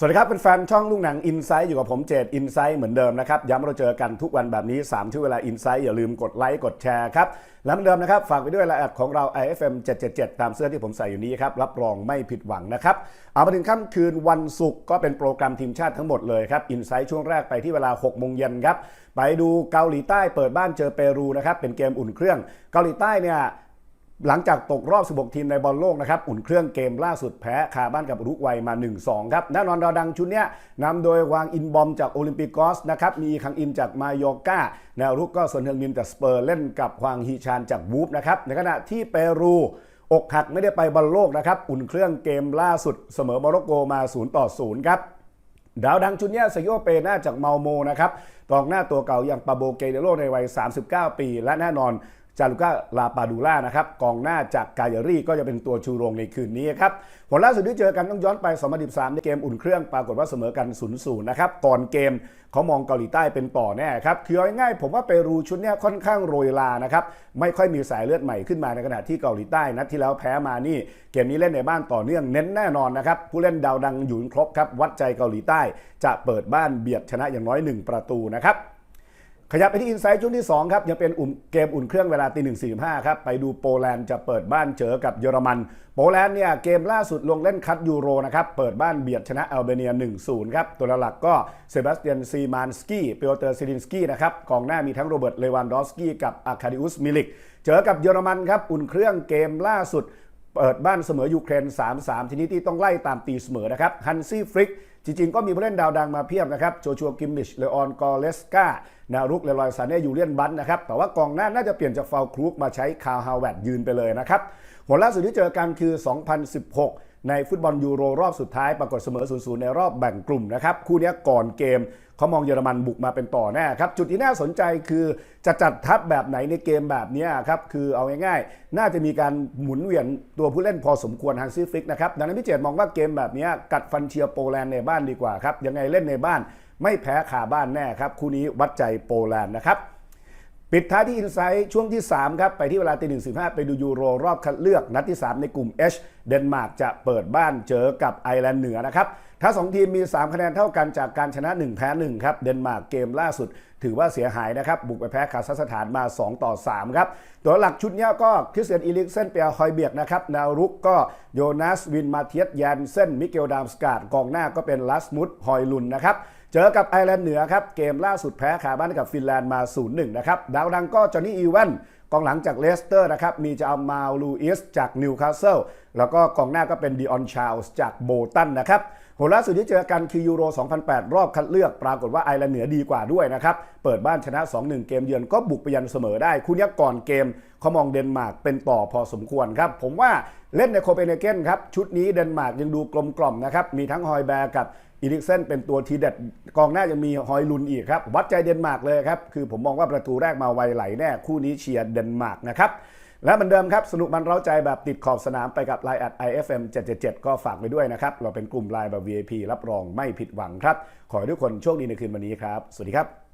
สวัสดีครับเป็นแฟนช่องลูกหนังอินไซต์อยู่กับผมเจดอินไซต์เหมือนเดิมนะครับ ย้ำเราเจอกันทุกวันแบบนี้3ช่วเวลาอินไซต์อย่าลืมกดไลค์กดแชร์ครับ แล้วเหมือนเดิมนะครับ ฝากไปด้วยรายละเอียดของเรา IFM 777 ตามเสื้อที่ผมใส่อยู่นี้ครับ รับรองไม่ผิดหวังนะครับ เอามาถึงค่ำคืนวันศุกร์ก็เป็นโปรแกรมทีมชาติทั้งหมดเลยครับอินไซต์ช่วงแรกไปที่เวลา6โมงเย็นครับไปดูเกาหลีใต้เปิดบ้านเจอเปรูนะครับเป็นเกมอุ่นเครื่อง เกาหลีใต้เนี่ย หลังจากตกรอบ 16 ทีมในบอลโลกนะครับอุ่นเครื่องเกมล่าสุดแพ้คาบ้านกับอุรุกวัยมา 1-2 ครับแน่นอนดาวดังชุดนี้นำโดยวางอินบอมจากโอลิมปิกอสนะครับมีคังอินจากมายอกาแนวรุกก็ส่วนเทิงมินจากสเปอร์เล่นกับฮวางฮีชานจากวูฟนะครับในขณะที่เปรูอกหักไม่ได้ไปบอลโลกนะครับอุ่นเครื่องเกมล่าสุดเสมอโมร็อกโกมา 0 ต่อ 0 ครับดาวดังชุดนี้เซโยเปน่าจากเมาโมนะครับ กองหน้าตัวเก่าอย่างปาโบเกเดโรในวัย 39 ปี และแน่นอนจารุก้าลาปาดูล่านะครับกองหน้าจากกายรี่ก็จะเป็นตัวชูโรงในคืนนี้ครับผลล่าสุดที่เจอกันต้องย้อนไป2013ในเกมอุ่นเครื่องปรากฏว่าเสมอกัน 0-0 นะครับ ก่อนเกมเขามองเกาหลีใต้เป็นต่อแน่ครับ คือเอาง่ายๆผมว่าเปรูชุดนี้ค่อนข้างโรยลานะครับ ไม่ค่อยมีสายเลือดใหม่ขึ้นมาในขณะที่เกาหลีใต้นัดที่แล้วแพ้มานี่ เกมนี้เล่นในบ้านต่อเนื่องเน้นแน่นอนนะครับ ผู้เล่นดาวดังอยู่ครบครับวัดใจเกาหลีใต้ จะเปิดบ้านเบียดชนะอย่างน้อย 1 ประตูนะครับ ขยับไปที่อินไซต์ช่วงที่ 2 ครับ ยังเป็นอุ่นเกมอุ่นเครื่องเวลาตีหนึ่งสี่ห้าครับ ไปดูโปแลนด์จะเปิดบ้านเจอกับเยอรมัน โปแลนด์เนี่ยเกมล่าสุดลงเล่นคัดยูโรนะครับ เปิดบ้านเบียดชนะอัลเบเนีย 1-0 ครับ ตัวหลักก็เซบาสเตียนซีมานสกี้เปียเตอร์ซิลินสกี้นะครับกองหน้ามีทั้งโรเบิร์ตเลวันดอฟสกี้กับอาคาดิอุสมิลิก เจอกับเยอรมันครับอุ่นเครื่องเกมล่าสุด เปิดบ้านเสมอยูเครน 3-3 ทีนี้ที่ต้องไล่ตามตีเสมอนะครับฮันซี่ฟริกจริงๆ ก็มีผู้เล่นดาวดังมาเพียบนะครับโจชัวกิมมิชเลออนกอเลสกานารุกเลลอยซานเน่ยูเลียนบันนะครับ แต่ว่ากองหน้าน่าจะเปลี่ยนจากฟาวครูกมาใช้คาร์ฮาวเวดยืนไปเลยนะครับผลล่าสุดที่เจอกันคือ 2016ในฟุตบอลยูโรรอบสุดท้ายปรากฏเสมอ 0-0 ในรอบแบ่งกลุ่มนะครับ คู่นี้ก่อนเกมเขามองเยอรมันบุกมาเป็นต่อแน่ครับ จุดที่น่าสนใจคือจะจัดทัพแบบไหนในเกมแบบนี้ครับ คือเอาง่ายๆ น่าจะมีการหมุนเวียนตัวผู้เล่นพอสมควรฮันซี่ฟลิกนะครับ ดังนั้นพี่เจตมองว่าเกมแบบนี้กัดฟันเชียร์โปแลนด์ในบ้านดีกว่าครับยังไงเล่นในบ้าน ไม่แพ้ขาบ้านแน่ครับคู่นี้วัดใจโปแลนด์นะครับ ปิดท้ายที่อินไซต์ช่วงที่ 3 ครับ ไปที่เวลาตีหนึ่งสิไปดูยูโรรอบคัดเลือกนัดที่ 3 ในกลุ่ม H เดนมาร์กจะเปิดบ้านเจอกับไอร์แลนด์เหนือนะครับทั้งสองทีมมี 3 คะแนนเท่ากันจากการชนะ 1 แพ้ 1 ครับ เดนมาร์กเกมล่าสุด ถือว่าเสียหายนะครับ บุกไปแพ้คาซัคสถานมา 2 ต่อ 3 ครับ ตัวหลักชุดนี้ก็คริสเตียนอีลิกเซนเปียฮอยเบียกนะครับนวรุกก็โยนาสวินมาเทียสยานเซนมิเกลดามสกาดกองหน้าก็เป็นลัสมุดฮอยลุนนะครับ เจอกับไอร์แลนด์เหนือครับ เกมล่าสุดแพ้ขาบ้านกับฟินแลนด์มา 0-1 นะครับ ดาวดังก็จอห์นนี่อีแวน กองหลังจากเลสเตอร์นะครับมีจะเอามาลูอิสจากนิวคาสเซิลแล้วก็กองหน้าก็เป็นดิออนชาลส์จากโบตันนะครับผลล่าสุดที่เจอกันคือยูโร 2008 รอบคัดเลือกปรากฏว่าไอร์แลนด์เหนือดีกว่าด้วยนะครับ เปิดบ้านชนะ 2-1 เกมเยือนก็บุกไปยันเสมอได้คู่นี้ก่อนเกมเขามองเดนมาร์กเป็นต่อพอสมควรครับ ผมว่าเล่นในโคเปนเฮเกนครับ ชุดนี้เดนมาร์กยังดูกลมกล่อมนะครับ มีทั้งฮอยแบร์กับอีริกเซนเป็นตัวทีเด็ดกองหน้ายังมีฮอยลุนอีกครับ วัดใจเดนมาร์กเลยครับ คือผมมองว่าประตูแรกมาไวไหลแน่ คู่นี้เชียร์เดนมาร์กนะครับและเหมือนเดิมครับ สนุกมันเร้าใจแบบติดขอบสนามไปกับ Line at IFM 777ก็ฝากไปด้วยนะครับ เราเป็นกลุ่ม Line แบบ VIP รับรองไม่ผิดหวังครับ ขอให้ทุกคนโชคดีในคืนวันนี้ครับ สวัสดีครับ